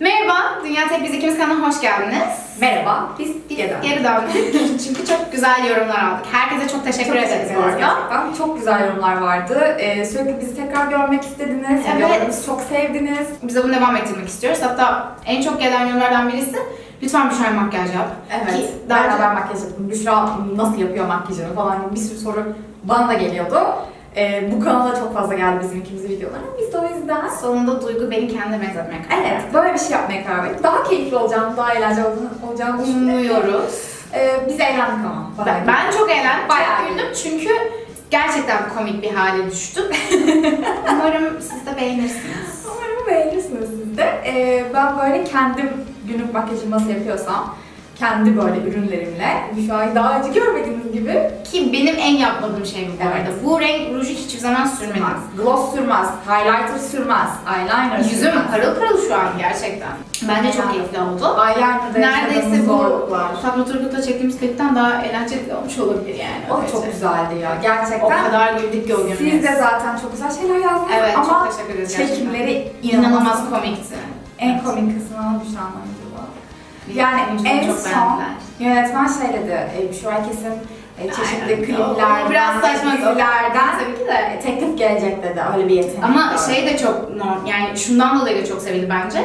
Merhaba, Dünya Tek Biz ikimiz kanalına hoş geldiniz. Merhaba, biz Dige'den. Geri döndük çünkü çok güzel yorumlar aldık. Herkese çok teşekkür Çok ederiz bu arada. gerçekten. Çok güzel yorumlar vardı. Ee, sürekli bizi tekrar görmek istediniz. Evet. Videolarımızı çok sevdiniz. Biz de bunu devam ettirmek istiyoruz. Hatta en çok gelen yorumlardan birisi lütfen Büşra makyaj yap. Evet. Ki daha önce- Beraber makyaj yaptım. Büşra nasıl yapıyor makyajını falan gibi bir sürü soru bana da geliyordu. Ee, bu kanala çok fazla geldi bizim ikimizin videoları. Biz de o yüzden Sonunda Duygu beni kendine benzetmeye karar Evet, böyle bir şey yapmaya karar verdik. Daha keyifli olacağını, daha eğlenceli olacağını. Umuyoruz. Ee, biz eğlendik ama. Ben, bayağı. ben çok eğlendim, Bayağı güldüm çünkü gerçekten komik bir hale düştüm. Umarım siz de beğenirsiniz. Umarım beğenirsiniz siz de. Ee, ben böyle kendim günlük makyajımı nasıl yapıyorsam, kendi böyle ürünlerimle, şu an daha önce görmediğiniz gibi Ki benim en yapmadığım şey bu Evet. arada. Bu renk ruju hiçbir zaman sürmez. Gloss sürmez, highlighter sürmez, eyeliner Yüzüm sürmez. parıl parıl şu an gerçekten. Bence çok keyifli oldu. Eyeliner'da Neredeyse bu. Fatma Turgut'la çektiğimiz klipten daha eğlenceli olmuş olabilir yani. O öylece. çok güzeldi ya, O gerçekten. kadar güldük ki o gün. Siz de zaten çok güzel şeyler yazdınız Evet ama çok teşekkür ederiz çekimleri İnanılmaz inanılmaz. komikti. En komik kısmı Büşra'nın oyunculuğu. Yani en çok son beğendiler. yönetmen şey dedi, e, Büşra kesin e, çeşitli Aynen. kliplerden, biraz saçma dizilerden tabii ki de. e, teklif gelecek dedi, öyle bir yetenek Ama var. şey de çok norm, yani şundan dolayı da çok sevildi bence.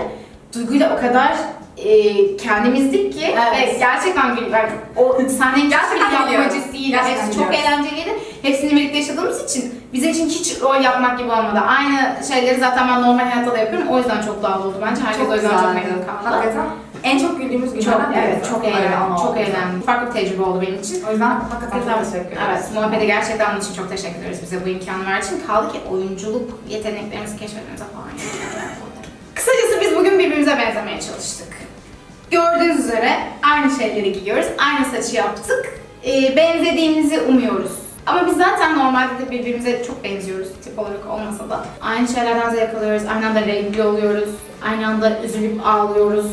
Duygu'yla o kadar e, kendimizdik ki Evet. ve gerçekten gül, yani o sahnenin Gerçekten yapmacısıyla hepsi çok eğlenceliydi. Hepsini birlikte yaşadığımız için bizim için hiç rol yapmak gibi olmadı. Aynı şeyleri zaten ben normal hayatta da yapıyorum. O yüzden çok doğal oldu bence. Herkes o yüzden çok memnun kaldı. Hakikaten en çok güldüğümüz Çok, günlerden evet, birisi. çok eğlendim. Çok eğlendim. Farklı bir tecrübe oldu benim için. O yüzden hakikaten çok teşekkür ederiz. Evet, muhabbete gerçekten onun için çok teşekkür ederiz bize bu imkanı verdiği için. Kaldı ki oyunculuk yeteneklerimizi keşfetmemize falan. Kısacası biz bugün birbirimize benzemeye çalıştık. Gördüğünüz üzere aynı şeyleri giyiyoruz, aynı saçı yaptık. Ee, benzediğimizi umuyoruz. Ama biz zaten normalde de birbirimize çok benziyoruz tip olarak olmasa da. Aynı şeylerden zevk alıyoruz, aynı anda renkli oluyoruz, aynı anda üzülüp ağlıyoruz.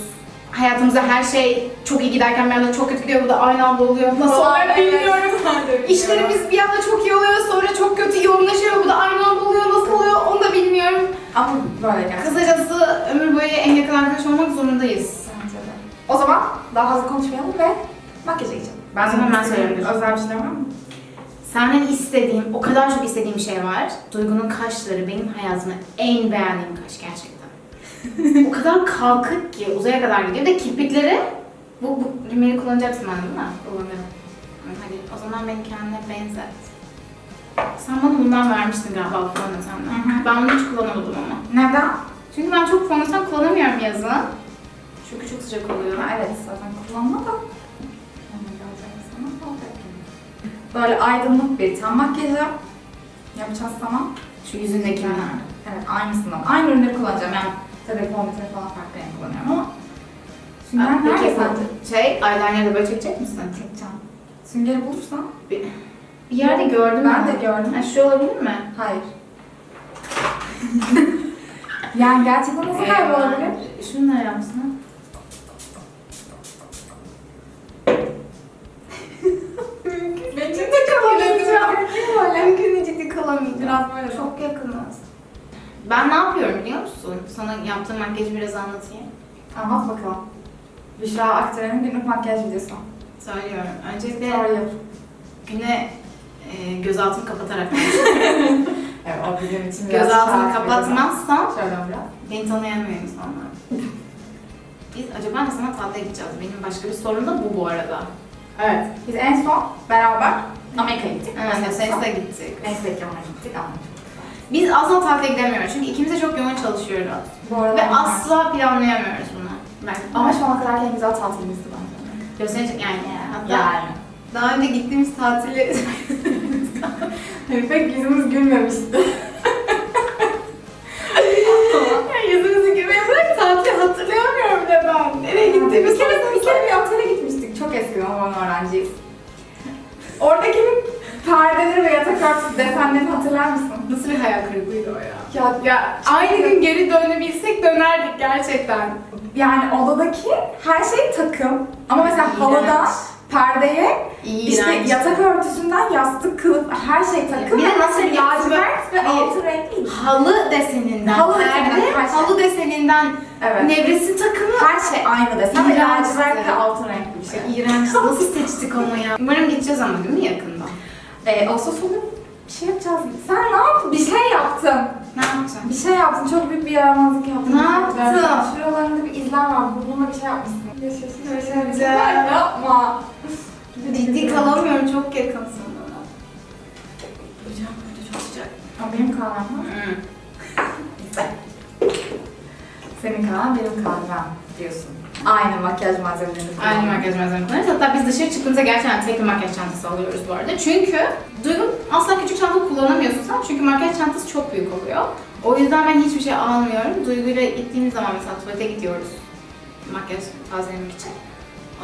Hayatımızda her şey çok iyi giderken bir anda çok kötü gidiyor, bu da aynı anda oluyor. Nasıl Falan, oluyor evet. bilmiyorum. İşlerimiz bir anda çok iyi oluyor, sonra çok kötü yoğunlaşıyor, bu da aynı anda oluyor, nasıl oluyor onu da bilmiyorum. Ama böyle gerçekten. Kısacası ömür boyu en yakın arkadaş olmak zorundayız. O zaman daha fazla konuşmayalım ve makyaja geçelim. Ben sana hemen söyleyeyim. Özel bir şeyler var mı? Senden istediğim, o kadar çok istediğim şey var. Duygu'nun kaşları benim hayatımda en beğendiğim kaş gerçekten. o kadar kalkık ki uzaya kadar gidiyor. De kirpikleri, bu, bu rimeli kullanacaksın ben değil mi? Kullanırım. Hadi o zaman beni kendine benzet. Sen bana bundan vermiştin galiba hı. Ben bunu hiç kullanamadım ama. Neden? Çünkü ben çok fondöten kullanamıyorum yazın. Çünkü çok sıcak oluyor. Ha, evet zaten kullanma da. Böyle aydınlık bir ten makyajı yapacağız sana. Şu yüzündekiler. Evet aynısından. Aynı ürünleri kullanacağım yani. Tabii fondöteni falan farklı renk kullanıyorum ama. Sünger nerede sence? şey, eyeliner'da böyle çekecek misin? Çekeceğim. Süngeri bulursan. Bir, bir yerde gördüm Ben de gördüm. Ha, şu olabilir mi? Hayır. yani gerçekten nasıl kaybolabilir? Ee, Şunları yapsana. Mümkün de kalamayacağım. Mümkün ciddi kalamayacağım. Biraz böyle Çok yakınız. Ben ne yapıyorum biliyor musun? Sana yaptığım makyajı biraz anlatayım. Anlat bakalım. Büşra Aktaran'ın günlük makyaj videosu. Söylüyorum. Öncelikle Doğru güne e, göz altını kapatarak Evet o bizim için göz altını kapatmazsam Şöyle biraz. beni tanıyamıyor insanlar. Biz acaba ne zaman tatile gideceğiz? Benim başka bir sorun da bu bu arada. Evet. Biz en son beraber Amerika'ya gittik. Evet, Sens'e gittik. Neyse ki ona gittik ama. Biz asla tatile gidemiyoruz çünkü ikimiz de çok yoğun çalışıyoruz. Bu arada Ve asla planlayamıyoruz bunu. Ben, Ama şu ana kadar en güzel tatilimizdi bence. gösterecek yani. Hatta Yani. daha önce gittiğimiz tatili pek yüzümüz gülmemişti. yüzümüzü gülmeye bırak tatil hatırlayamıyorum bile ben. Nereye Bir gittiğimiz kere, bir kere bir otele gitmiştik. Çok eskiden o zaman öğrenciyiz. Oradaki perdeleri ve yatak örtüsü desenlerini hatırlar mısın? Nasıl bir hayal kırıklığıydı o ya? Ya, Ya aynı gün geri dönebilsek dönerdik gerçekten. yani odadaki her şey takım. Ama mesela İğrenç. halıdan perdeye İşte İğrenç. yatak örtüsünden yastık kılıf her şey takım. Bir de nasıl Böyle lacivert ve Hayır. altın renkli. Halı deseninden, Halı deseninden her şey. halı deseninden, Evet. nevresim takımı. Her şey aynı desen ve İğrenç. lacivert ve altın renkli bir şey. İğrenç. Nasıl seçtik onu ya? Umarım gideceğiz ama değil mi yakında? Ee, Ağustos sonu bir şey yapacağız. Sen ne yaptın? Bir şey yaptın. Ne yapacağım? Bir şey yaptın. Çok büyük bir yaramazlık yaptın. Ne yaptın? Şuralarında bir izler var. Burnuna bir şey yapmışsın. Yaşasın. Güzel. Yapma. Ciddi kalamıyorum çok yakınsın bana. Hocam burada çok sıcak. Ama benim kahvem var. Hı. Güzel. Senin kahven benim kahvem diyorsun. Aynı makyaj malzemelerini Aynı makyaj malzemeleri. Hatta biz dışarı çıktığımızda gerçekten tek bir makyaj çantası alıyoruz bu arada. Çünkü Duygu asla küçük çanta kullanamıyorsun sen. Çünkü makyaj çantası çok büyük oluyor. O yüzden ben hiçbir şey almıyorum. Duygu'yla gittiğimiz zaman mesela tuvalete gidiyoruz. Makyaj tazelemek için.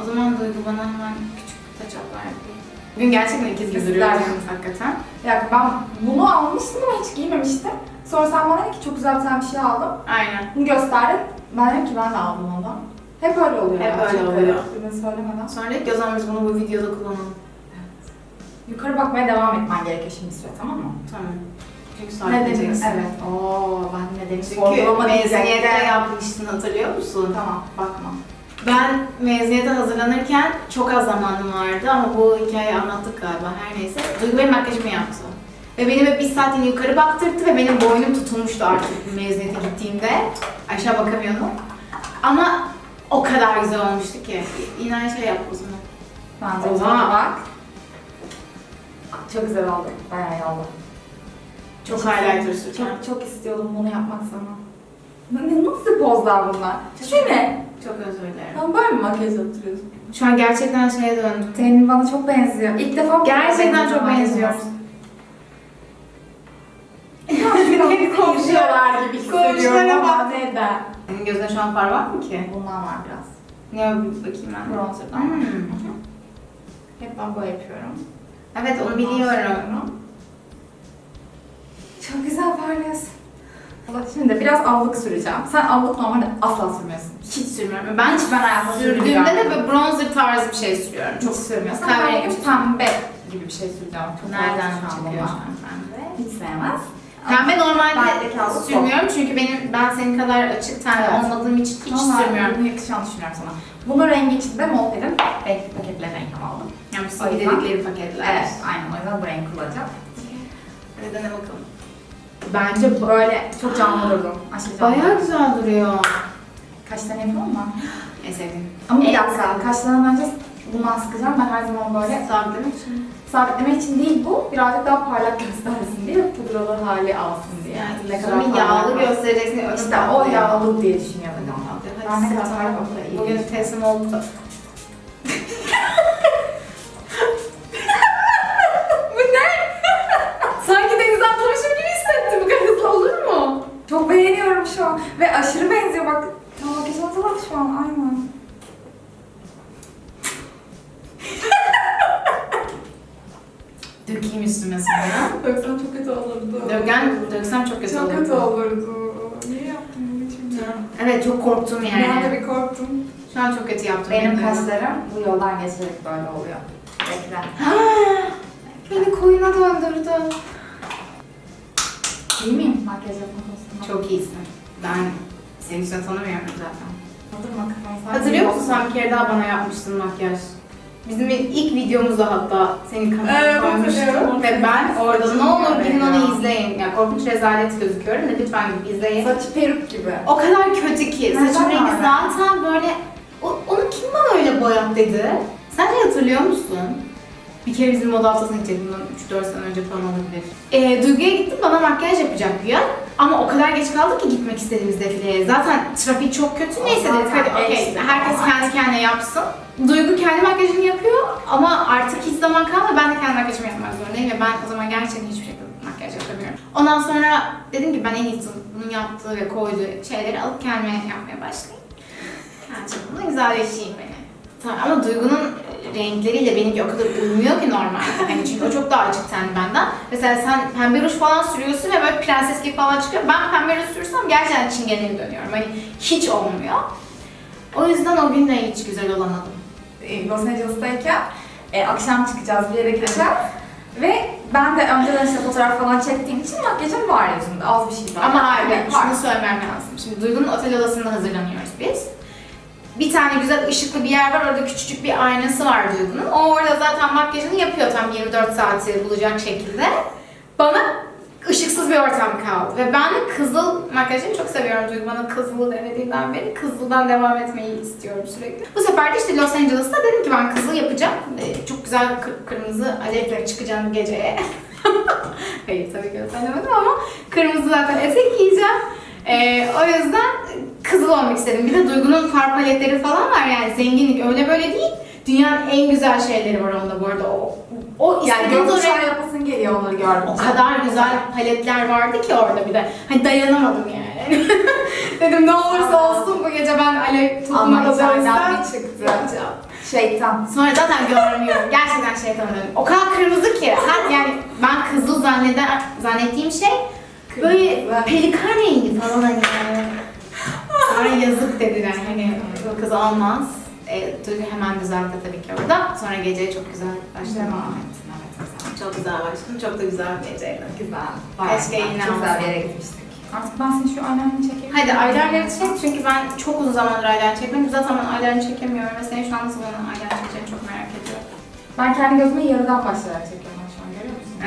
O zaman Duygu bana hemen küçük taçaplar yapıyor. Bugün gerçekten ikiz gibi duruyoruz hakikaten. Ya ben bunu almıştım ama hiç giymemiştim. Sonra sen bana dedin ki çok güzel bir tane bir şey aldım. Aynen. Bunu gösterdin. Ben dedim ki ben de aldım ondan. Hep öyle oluyor. Hep öyle gerçekten. oluyor. Ürünü söylemeden. Sonra zaman biz bunu bu videoda kullanalım. Yukarı bakmaya devam etmen gerekiyor şimdi süre tamam mı? Tamam. Çünkü Ne sabitleyeceksin. dedin? Evet. Oo ben ne dedim? Çünkü Sorgulama mezuniyette diyecektim. yapmıştın hatırlıyor musun? Tamam bakma. Ben mezuniyete hazırlanırken çok az zamanım vardı ama bu hikayeyi anlattık galiba her neyse. Duygu benim makyajımı yaptı. Ve beni böyle bir saatliğine yukarı baktırdı ve benim boynum tutulmuştu artık mezuniyete gittiğimde. Aşağı bakamıyordum. Ama o kadar güzel olmuştu ki. Yine aynı şey yap o zaman. Oha. güzel bak. Çok güzel oldu. Bayağı iyi oldu. Çok highlighter süreceğim. Çok çok istiyordum bunu yapmak sana. Ne, nasıl pozlar bunlar? Şu ne? Çok özür dilerim. Sen böyle mi makyaj yaptırıyorsun? Şu an gerçekten şeye döndüm. Senin bana çok benziyor. İlk defa Gerçekten çok benziyor. Hep komşular gibi Komşulara hissediyorum ama bak. neden? Senin gözünde şu an far var mı ki? Bundan var biraz. Ne bakayım ben. Bronzer'dan. Hmm. Hep ben böyle yapıyorum. Evet onu biliyorum. Çok güzel parlıyorsun. Şimdi biraz allık süreceğim. Sen allık normalde asla sürmüyorsun. Hiç sürmüyorum. Ben hiç Ben hayatımda sürdüğümde de böyle bronzer tarzı bir şey sürüyorum. Çok sürmüyorsun. Kahverengi pembe gibi bir şey süreceğim. Çok Nereden çıkıyor? Hiç sevmez. Pembe normalde Bendeki sürmüyorum çünkü benim ben senin kadar açık tenli Evet. olmadığım için hiç sürmüyorum. Bunu yakışacağını düşünüyorum sana. Bunun rengi içinde Molte'nin renkli paketleri renk aldım. Yani O simge yüzden- dedikleri paketler. Evet, aynen o yüzden bu renk kullanacağım. Hadi dene bakalım. Bence böyle çok canlı durdu. Aşırı canlı. Bayağı güzel duruyor. Tane yapalım mı? En sevdiğim. Ama bir dakika, kaşlarından önce bundan sıkacağım. Ben her zaman böyle için. Sabitlemek için değil bu, birazcık daha parlak göstersin diye pudralı hali alsın diye. Yani ne kadar yağlı parlak. göstereceksin. İşte o yağlı diye düşünüyorum. Hadi Ben ne kadar parlak. Bugün teslim olduk çok kötü olurdu. Niye yaptın bunu şimdi? Evet çok korktum yani. Ben de bir korktum. Şu an çok kötü yaptım. Benim bilmiyorum. kaşlarım bu yoldan geçerek böyle oluyor. Bekle. Beni koyuna döndürdü. İyi miyim makyaj yapma konusunda? Çok iyisin. Ben seni hiç tanımıyorum zaten. Hazır mı? Hatırlıyor musun sen bir kere daha bana yapmıştın makyaj? Bizim ilk videomuzda hatta senin kanalına Evet, koymuştum ve ben orada ne olur gidin onu izleyin. Yani korkunç rezalet gözüküyorum da lütfen gidip izleyin. Saç peruk gibi. O kadar kötü ki saçım rengi zaten böyle o, onu kim bana öyle boyat dedi? Sen de hatırlıyor musun? Bir kere bizim moda haftasına gidecektim bundan 3-4 sene önce falan olabilir. Ee, Duygu'ya gittim bana makyaj yapacak güya. Ama o kadar geç kaldık ki gitmek istediğimiz defileye. Zaten trafik çok kötü. Neyse dedik hadi okey herkes kendi kendine yapsın. Duygu kendi makyajını yapıyor ama artık hiç zaman kalmadı. Ben de kendi makyajımı yapmak zorundayım ve ben o zaman gerçekten hiçbir şekilde makyaj yapamıyorum. Ondan sonra dedim ki ben en iyisi bunun yaptığı ve koyduğu şeyleri alıp kendime yapmaya başlayayım. Kendi bunu güzelleşeyim beni. Tamam, ama Duygu'nun renkleriyle benimki o kadar uymuyor ki normalde. Hani çünkü o çok daha açık tenli benden. Mesela sen pembe ruj falan sürüyorsun ve böyle prenses gibi falan çıkıyor. Ben pembe ruj sürsem gerçekten çingeneye dönüyorum. Hani hiç olmuyor. O yüzden o gün de hiç güzel olamadım. e, Los Angeles'tayken E, akşam çıkacağız, bir yere gideceğiz. Ve ben de önceden işte fotoğraf falan çektiğim için makyajım var yüzümde. Az bir şey var. Ama hayır, Evet, var. şunu söylemem lazım. Şimdi Duygu'nun otel odasında hazırlanıyoruz biz. Bir tane güzel ışıklı bir yer var, orada küçücük bir aynası var Duygu'nun. O orada zaten makyajını yapıyor tam 24 saati bulacak şekilde. Bana ışıksız bir ortam kaldı. Ve ben de kızıl makyajını çok seviyorum Duygu bana kızılı denediğinden beri. Kızıldan devam etmeyi istiyorum sürekli. Bu sefer de işte Los Angeles'ta dedim ki ben kızıl yapacağım. Ee, çok güzel kı- kırmızı alevle çıkacağım geceye. Hayır tabii ki öyle ama kırmızı zaten etek giyeceğim. Ee, o yüzden kızıl olmak istedim. Bir de Duygu'nun far paletleri falan var yani zenginlik öyle böyle değil. Dünyanın en güzel şeyleri var onda bu arada. O, o Yani gökkuşağı yapasın geliyor onları gördüm. o kadar güzel paletler vardı ki orada bir de. Hani dayanamadım yani. Dedim ne olursa olsun bu gece ben alev Ama tutmalı içeriden bir çıktı. yapacağım. Şeytan. Sonra zaten görmüyorum. Gerçekten şeytan dedim. O kadar kırmızı ki. Her, yani ben kızıl zanneder, zannettiğim şey böyle pelikan rengi falan hani. Sonra yazık dediler hani bu kız olmaz. E, Duygu hemen düzeltti tabii ki orada. Sonra geceye çok güzel başladım. Devam güzel. Çok güzel başladım. Çok da güzel bir geceydi. Güzel. Keşke güzel. yine Çok güzel bir yere gitmiştik. Artık ben seni şu aynaını çekeyim. Hadi eyeliner'ı çek çünkü ben çok uzun zamandır eyeliner çekmedim. Zaten ben eyeliner çekemiyorum ve senin şu an nasıl bana eyeliner çekeceğini çok merak ediyorum. Ben kendi gözümü yarıdan başlayarak çekiyorum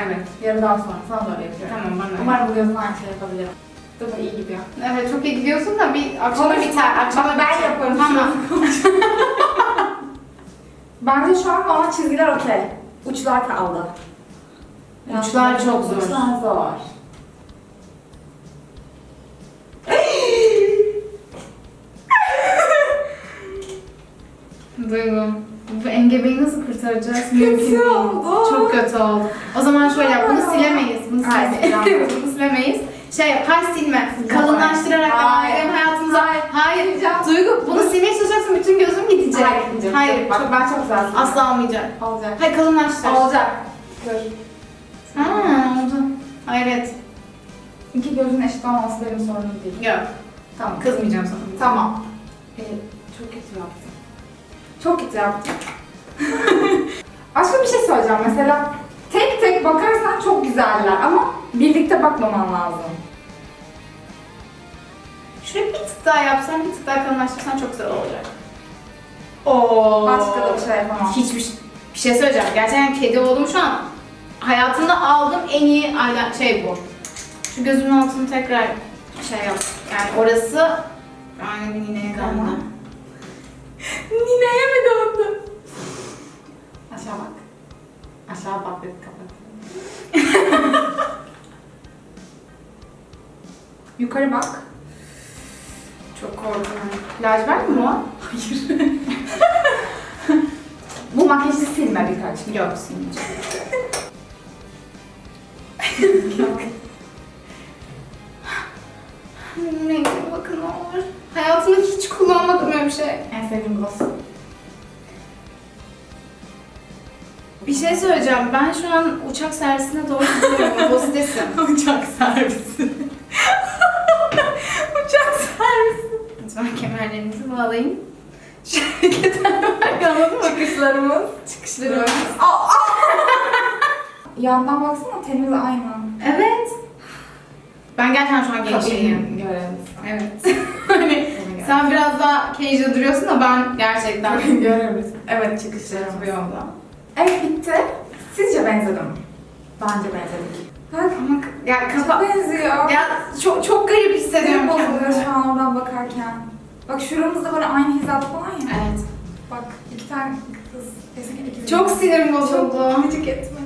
Evet. Yarıdan sonra sana doğru yapıyorum. Tamam bana. Umarım bu gözüm aynı şey yapabilirim. Değil mi? İyi gidiyor. Evet çok iyi gidiyorsun da bir akşama Konuş. biter. Akşama ben biter. yaparım. Tamam. Bence şu an bana çizgiler okey. Uçlar kaldı. Uçlar çok zor. Uçlar zor. Duygu. Bu engebeyi nasıl kurtaracağız? Mümkün değil. oldu. Çok kötü oldu. O zaman şöyle yap. Bunu silemeyiz. Bunu Hayır, silemeyiz. bunu silemeyiz. Şey yap. Hayır silme. Kalınlaştırarak Hayır. devam edelim hayatımıza. Hayır. Hayır. Duygu bunu silmeye çalışacaksın. Bütün gözüm gidecek. Hayır. Hayır. Bak ben çok güzel sildim. Asla olmayacak. olacak. Hayır kalınlaştır. Olacak. Dur. Ha oldu. Hayret. İki gözün eşit olması benim sorunum değil. Yok. Tamam. Kızmayacağım sana. Tamam. Ee, çok kötü yaptım. Çok yaptım. Başka bir şey söyleyeceğim. Mesela tek tek bakarsan çok güzeller ama birlikte bakmaman lazım. Şurayı bir tık daha yapsan, bir tık daha kalınlaştırsan çok güzel olacak. Oo. Başka da bir şey yapamam. Hiçbir şey, bir şey söyleyeceğim. Gerçekten kedi oldum şu an. Hayatımda aldığım en iyi ayla şey bu. Şu gözümün altını tekrar şey yap. Yani orası yani döndü. Tamam. Nineye Yukarı bak. Çok korkuyorum. Lacivert mi o? Hayır. Bu makyajı silme birkaç. Yok silmeyeceğim. Rengine bakın ne olur. Hayatımda hiç kullanmadığım öyle bir şey. En sevdiğim gloss. Bir şey söyleyeceğim. Ben şu an uçak servisine doğru gidiyorum. Hostesim. Uçak servisi. Uçak servisi. Kemerlerinizi bağlayın. Ya, anladın mı? Çıkışlarımız. Çıkışları. Yandan baksana temiz aynı. Evet. Ben gerçekten şu an gençliğim. Evet. hani sen biraz daha casual duruyorsun da ben gerçekten Görevimiz. Evet çıkışlarımız. bu yolda. Evet bitti. Sizce benzedim? Bence benzedik. Bak. Ama ya Çok kafa... benziyor. Ya çok çok garip hissediyorum bozuluyor kendimi. şu an oradan bakarken. Bak şuramızda böyle aynı hizada falan ya. Evet. Bak iki tane kız. İki Çok sinirim bozuldu. Gıcık etme.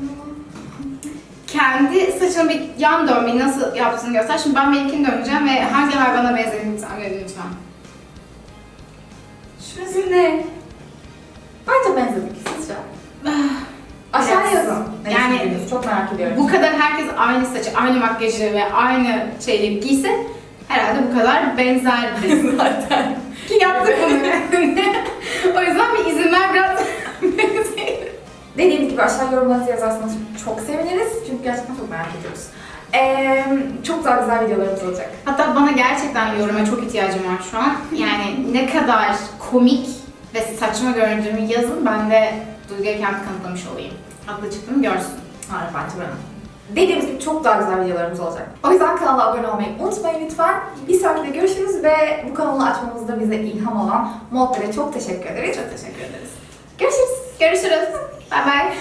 Kendi saçını bir yan dönmeyi nasıl yaptığını göster. Şimdi ben benimkini döneceğim ve hangi hayvana benzediğini tahmin edin lütfen. Şurası ne? Bence benzedik sizce. Aşağı yazın. Yani- düşündüğünüzü çok merak ediyorum. Bu kadar herkes aynı saçı, aynı makyajı ve aynı şeyleri giyse herhalde bu kadar benzerdi. zaten. Ki yaptık bunu. o yüzden bir izin ver biraz. Dediğim gibi aşağı yorumlarınızı yazarsanız çok seviniriz. Çünkü gerçekten çok merak ediyoruz. Ee, çok daha güzel videolarımız olacak. Hatta bana gerçekten yoruma çok ihtiyacım var şu an. Yani ne kadar komik ve saçma göründüğümü yazın. Ben de Duygu'ya kendimi kanıtlamış olayım. Haklı çıktım görsün. Hayır bence ben. Dediğimiz gibi çok daha güzel videolarımız olacak. O yüzden kanala abone olmayı unutmayın lütfen. Bir sonraki görüşürüz ve bu kanalı açmamızda bize ilham olan Modder'e çok teşekkür ederiz. Çok teşekkür ederiz. Görüşürüz. Görüşürüz. Bay bay.